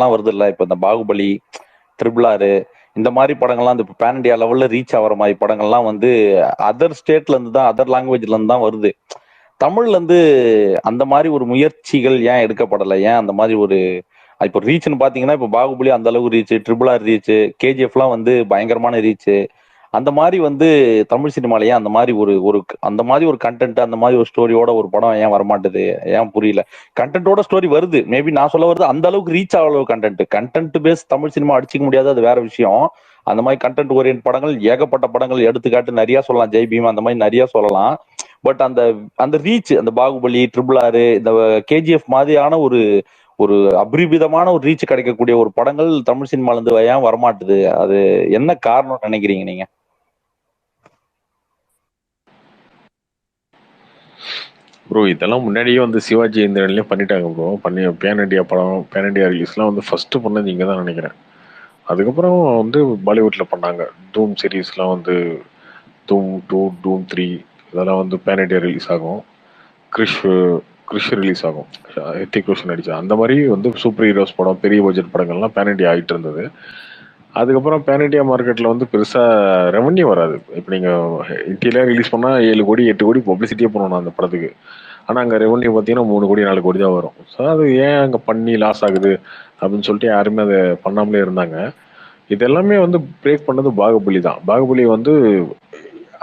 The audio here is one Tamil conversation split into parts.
படங்கள்லாம் வருது இல்ல? இப்ப இந்த பாகுபலி ட்ரிபிள் ஆறு இந்த மாதிரி படங்கள்லாம் இந்த பேன் இண்டியா லெவல்ல ரீச் ஆகிற மாதிரி படங்கள்லாம் வந்து அதர் ஸ்டேட்ல இருந்து தான் அதர் லாங்குவேஜ்ல இருந்து தான் வருது. தமிழ்ல இருந்து அந்த மாதிரி ஒரு முயற்சிகள் ஏன் எடுக்கப்படலை? ஏன் அந்த மாதிரி ஒரு இப்போ ரீச்னு பாத்தீங்கன்னா இப்போ பாகுபலி அந்த அளவுக்கு ரீச் ட்ரிபிள் ஆர் ரீச் கேஜிஎஃப்லாம் வந்து பயங்கரமான ரீச் அந்த மாதிரி வந்து தமிழ் சினிமாலேயே அந்த மாதிரி ஒரு ஒரு அந்த மாதிரி ஒரு கண்டென்ட் அந்த மாதிரி ஒரு ஸ்டோரியோட ஒரு படம் ஏன் வரமாட்டேது? ஏன் புரியல? கண்டென்ட்டோட ஸ்டோரி வருது. மேபி நான் சொல்ல வருது அந்த அளவுக்கு ரீச் ஆகல content content base Tamil cinema அடிச்சிக்க முடியாது. அது வேற விஷயம். அந்த மாதிரி கண்டென்ட் ஓரியன்ட் படங்கள் ஏகப்பட்ட படங்கள் எடுத்துக்காட்டு நிறைய சொல்லலாம். ஜெய் பீம் அந்த மாதிரி நிறைய சொல்லலாம். பட் அந்த அந்த ரீச் அந்த பாகுபலி ட்ரிபிள் ஆறு இந்த கேஜிஎஃப் மாதிரியான ஒரு ஒரு அபரிவிதமான ஒரு ரீச் கிடைக்கக்கூடிய ஒரு படங்கள் தமிழ் சினிமால இருந்து ஏன் வரமாட்டுது? அது என்ன காரணம் நினைக்கிறீங்க நீங்க? ப்ரோ இதெல்லாம் முன்னாடியே வந்து சிவாஜி இந்திரன்லயே பண்ணிட்டாங்க ப்ரோ பண்ணி பேன் இண்டியா படம் பேன் இண்டியா ரிலீஸ்லாம் வந்து ஃபஸ்ட்டு பண்ணது இங்கே தான் நினைக்கிறேன். அதுக்கப்புறம் வந்து பாலிவுட்டில் பண்ணாங்க. தூம் சீரீஸ்லாம் வந்து தூம் டூ டூம் த்ரீ இதெல்லாம் வந்து பேன் இண்டியா ரிலீஸ் ஆகும். கிறிஷ் கிறிஷ் ரிலீஸ் ஆகும். ஹித்திக் ரோஷன் நடிச்சா அந்த மாதிரி வந்து சூப்பர் ஹீரோஸ் படம் பெரிய பட்ஜெட் படங்கள்லாம் பேன் இண்டியா ஆகிட்டு இருந்தது. அதுக்கப்புறம் பேன் இண்டியா மார்க்கெட்டில் வந்து பெருசாக ரெவன்யூ வராது. இப்போ நீங்கள் இந்தியிலே ரிலீஸ் பண்ணால் ஏழு கோடி எட்டு கோடி பப்ளிசிட்டியே பண்ணணும் அந்த படத்துக்கு. ஆனால் அங்கே ரெவன்யூ பார்த்தீங்கன்னா மூணு கோடி நாலு கோடி தான் வரும். ஸோ அது ஏன் அங்கே பண்ணி லாஸ் ஆகுது அப்படின்னு சொல்லிட்டு யாருமே அதை பண்ணாமலே இருந்தாங்க. இது எல்லாமே வந்து பிரேக் பண்ணது பாகுபலி தான். பாகுபலி வந்து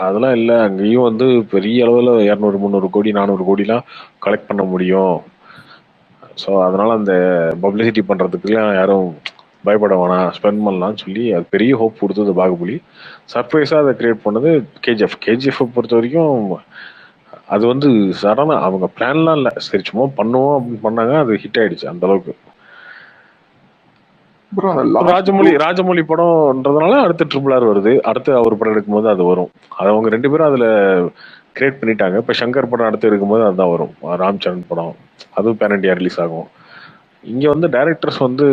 அதெல்லாம் இல்லை. அங்கேயும் வந்து பெரிய அளவில் இரநூறு முந்நூறு கோடி நானூறு கோடிலாம் கலெக்ட் பண்ண முடியும். ஸோ அதனால் அந்த பப்ளிசிட்டி பண்ணுறதுக்குலாம் யாரும் பயப்பட வேணாம் ஸ்பெண்ட் பண்ணலாம்னு சொல்லி அது பெரிய ஹோப் கொடுத்தது பாகுபலி. சர்ப்ரைஸாக அதை கிரியேட் பண்ணது கேஜிஎஃப் கேஜிஎஃப் பொறுத்த வரைக்கும் அது வந்து சடனாக அவங்க பிளான்லாம் இல்லை. சரி சும்மா பண்ணுவோம் அப்படின்னு பண்ணாங்க அது ஹிட் ஆயிடுச்சு அந்த அளவுக்கு. ராஜமௌழி ராஜமௌழி படம்ன்றதுனால அடுத்து ட்ரிபிள் ஆர் வருது. அடுத்து அவர் படம் எடுக்கும்போது அது வரும். அது அவங்க ரெண்டு பேரும் அதுல கிரியேட் பண்ணிட்டாங்க. இப்ப சங்கர் படம் அடுத்து எடுக்கும்போது அதுதான் வரும். ராம் சரண் படம். அதுவும் பேன் இண்டியா ரிலீஸ் ஆகும். இங்க வந்து டைரக்டர்ஸ் வந்து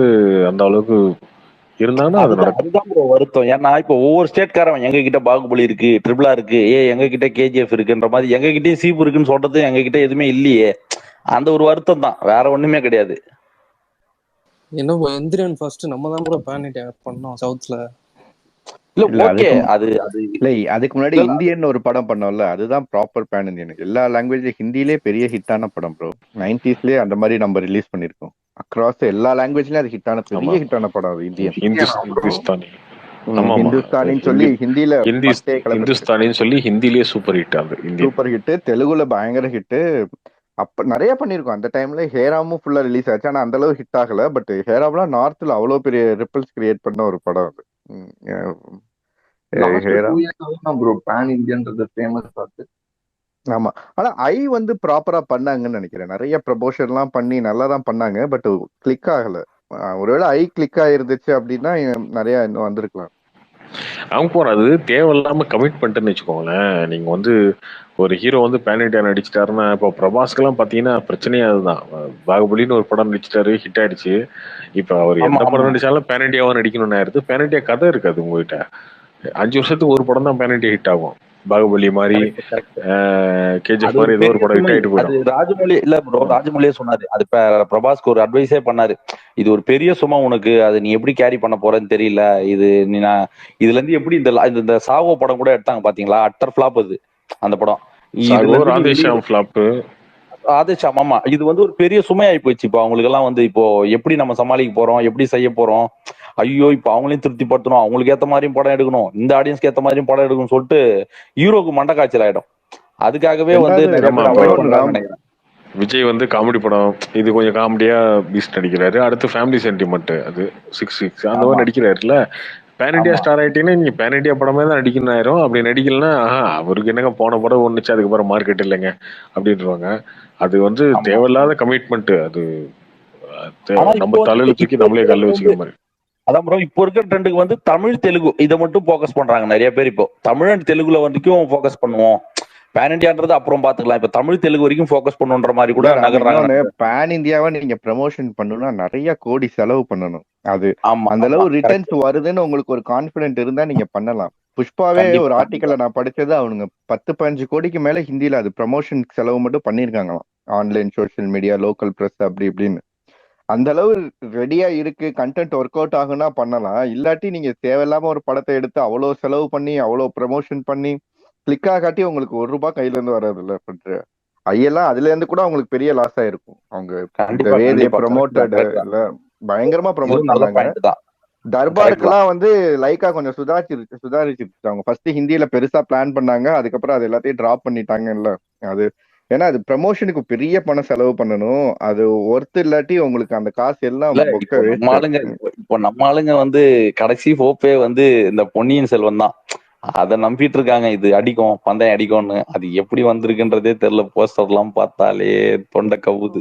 அந்த அளவுக்கு இருந்தாங்கன்னா அது அதுதான் வருத்தம். ஏன்னா இப்போ ஒவ்வொரு ஸ்டேட்காரன் எங்க கிட்ட பாகுபலி இருக்கு ட்ரிபிளா இருக்கு ஏ எங்க கிட்ட கேஜிஎஃப் இருக்குன்ற மாதிரி எங்க கிட்டயும் சீப் இருக்குன்னு சொல்றது எங்க கிட்ட எதுவுமே இல்லையே. அந்த ஒரு வருத்தம் தான். வேற ஒண்ணுமே கிடையாது. என்ன எந்திரன் ஃபர்ஸ்ட் நம்ம தான் ப்ரோ பேன் பண்ணோம் சவுத்ல இல்ல ஓகே அது அது இல்ல அதுக்கு முன்னாடி இந்தியன் ஒரு படம் பண்ணோம்ல அதுதான் ப்ராப்பர் பேன் இந்தியனுக்கு எல்லா லாங்குவேஜ் ஹிந்திலே பெரிய ஹிட்டான படம் ப்ரோ நைன்டிஸ்லயே அந்த மாதிரி நம்ம ரிலீஸ் பண்ணிருக்கோம் அக்ராஸ் எல்லா லாங்குவேஜ்லயும் அது ஹிட்டான பெரிய ஹிட்டான படம் அது இந்தியன் ஹிந்துஸ்தானி ஹிந்துஸ்தானின்னு ஹிந்தி சொல்லி ஹிந்தில ஹிந்துஸ்தானின்னு சொல்லி ஹிந்திலேயே சூப்பர் ஹிட் அது சூப்பர் ஹிட் தெலுங்குல பயங்கர ஹிட் அப்ப நிறைய பண்ணிருக்கோம். அந்த டைம்ல ஹேராமும் ஃபுல்லா ரிலீஸ் ஆச்சு. ஆனா அந்த அளவு ஹிட் ஆகல. பட் ஹேராம்லாம் நார்த்ல அவ்வளவு பெரிய ரிப்பல்ஸ் கிரியேட் பண்ண ஒரு படம் அது. ப்ரோ பேன் இந்தியன்றது ஃபேமஸ் ஆச்சு. ஆமா. ஆனா ஐ வந்து ப்ராப்பரா பண்ணாங்கன்னு நினைக்கிறேன். நிறைய ப்ரமோஷன் எல்லாம் பண்ணி நல்லா தான் பண்ணாங்க. பட் கிளிக் ஆகல. ஒருவேளை ஐ கிளிக் ஆயிருந்துச்சு அப்படின்னா நிறைய இன்னும் வந்திருக்கலாம். அவங்க போற அது தேவையில்லாம கமிட் பண்ணிட்டுன்னு வச்சுக்கோங்களேன். நீங்க வந்து ஒரு ஹீரோ வந்து பேன் இண்டியா நடிச்சிட்டாருன்னா இப்போ பிரபாஸ்க்கெல்லாம் பாத்தீங்கன்னா பிரச்சனையே அதுதான். பாகுபலின்னு ஒரு படம் நடிச்சிட்டாரு. ஹிட் ஆயிடுச்சு. இப்போ அவர் எந்த படம் நடிச்சாலும் பேன் இண்டியாவா நடிக்கணும்னு ஆயிருது. பேன் இண்டியா கதை இருக்காது உங்ககிட்ட. அஞ்சு வருஷத்துக்கு ஒரு படம் தான் பேன் இண்டியா ஹிட் ஆகும். பாகுபலி மாதிரி கேஜிஎஃப் மாதிரி ஏதோ ஒரு படம் ஹிட் ஆயிட்டு போயிடும். ராஜமௌழி இல்ல ப்ரோ ராஜமௌழியே சொன்னாரு. அது பிரபாஸ்க்கு ஒரு அட்வைஸே பண்ணாரு. இது ஒரு பெரிய சுமை உனக்கு அது நீ எப்படி கேரி பண்ண போறன்னு தெரியல. இது நீ நான் இதுல இருந்து எப்படி இந்த இந்த சாவோ படம் கூட எடுத்தாங்க பாத்தீங்களா? அட்டர் ஃபிளாப் அது அந்த படம். சாகோ ஆதேஷாம் ஆமா. இது வந்து ஒரு பெரிய சுமையாயி போச்சு. இப்போ அவங்களுக்கு எல்லாம் வந்து இப்போ எப்படி நம்ம சமாளிக்க போறோம்? எப்படி செய்ய போறோம்? ஐயோ இப்போ அவங்களையும் திருப்திப்படுத்தணும். அவங்களுக்கு ஏத்த மாதிரியும் படம் எடுக்கணும். இந்த ஆடியன்ஸ்க்கு ஏத்த மாதிரியும் படம் எடுக்கணும்னு சொல்லிட்டு ஹீரோக்கு மண்டை காய்ச்சல் ஆயிடும். அதுக்காகவே வந்து நினைக்கிறேன். விஜய் வந்து காமெடி படம் இது கொஞ்சம் காமெடியா பீஸ் நடிக்கிறாரு. அடுத்து ஃபேமிலி சென்டிமெண்ட் அது சிக்ஸ் சிக்ஸ் அந்த மாதிரி நடிக்கிறாருல்ல. பேன் இண்டியா ஸ்டார் ஆயிட்டீங்கன்னா நீங்க பேன் இண்டியா படமே தான் நடிக்கணும் ஆயிரும். அப்படி நடிக்கலன்னா அவருக்கு என்னங்க போன படம் ஒண்ணுச்சு அதுக்கப்புறம் மார்க்கெட் இல்லைங்க அப்படின்றவாங்க. அது வந்து தேவையில்லாத கமிட்மெண்ட் அது நம்ம தலையில தூக்கி நம்மளே கல்லு வச்சுக்கிற மாதிரி. அதான் ப்ரோ இப்போ இருக்கிற ட்ரெண்டுக்கு வந்து தமிழ் தெலுங்கு இதை மட்டும் ஃபோக்கஸ் பண்றாங்க நிறைய பேர் இப்போ. தமிழ் அண்ட் தெலுங்குல வரைக்கும் ஃபோக்கஸ் பண்ணுவோம் பேன் இண்டியான்றது அப்புறம் பாத்துக்கலாம் இப்ப தமிழ் தெலுங்கு வரைக்கும் ஃபோக்கஸ் பண்ணுன்ற மாதிரி கூட நகர்றாங்க. பேன் இந்தியாவை நீங்க ப்ரமோஷன் பண்ணணும்னா நிறைய கோடி செலவு பண்ணணும். அது ஆமா அந்த அளவு ரிட்டர்ன்ஸ் வருதுன்னு உங்களுக்கு ஒரு கான்பிடென்ட் இருந்தா நீங்க பண்ணலாம். புஷ்பாவே ஒரு ஆர்டிக்கல்ல நான் படிச்சது அவனுங்க பத்து பதினஞ்சு கோடிக்கு மேல ஹிந்தில அது ப்ரமோஷன் செலவு மட்டும் பண்ணிருக்காங்களாம் online social media local press அப்படி இப்படின்னு. அந்த அளவு ரெடியா இருக்கு கண்டென்ட் ஒர்க் அவுட் ஆகுனா பண்ணலாம். இல்லாட்டி நீங்க தேவையில்லாம ஒரு படத்தை எடுத்து அவ்வளவு செலவு பண்ணி அவ்வளவு ப்ரமோஷன் பண்ணி கிளிக் ஆகாட்டி உங்களுக்கு ஒரு ரூபாய் கையில இருந்து வராது இல்ல பண்ற ஐயெல்லாம் அதுல இருந்து கூட அவங்களுக்கு பெரிய லாஸ் ஆயிருக்கும் அவங்க ப்ரமோட்டட். பயங்கரமா ப்ரமோட் பண்ணாங்க. தர்பாருக்கெல்லாம் வந்து லைக்கா கொஞ்சம் சுதாரிச்சு சுதாரிச்சிருக்காங்க ஃபர்ஸ்ட் ஹிந்தியில பெருசா பிளான் பண்ணாங்க அதுக்கப்புறம் அது எல்லாத்தையும் டிராப் பண்ணிட்டாங்கல்ல அது ஏன்னா அது ப்ரமோஷனுக்கு பெரிய பணம் செலவு பண்ணணும். அது ஒர்த் இல்லாட்டி உங்களுக்கு அந்த காசு எல்லாம் நம்ம ஆளுங்க இப்போ- இப்போ நம்ம ஆளுங்க வந்து கடைசி ஹோப்பே வந்து இந்த பொன்னியின் செல்வன் தான். அதை நம்பிட்டு இருக்காங்க. இது அடிக்கும் பந்தயம் அடிக்கும்னு. அது எப்படி வந்திருக்குன்றதே தெரியல. போஸ்டர் எல்லாம் பார்த்தாலே தொண்டை கவுது.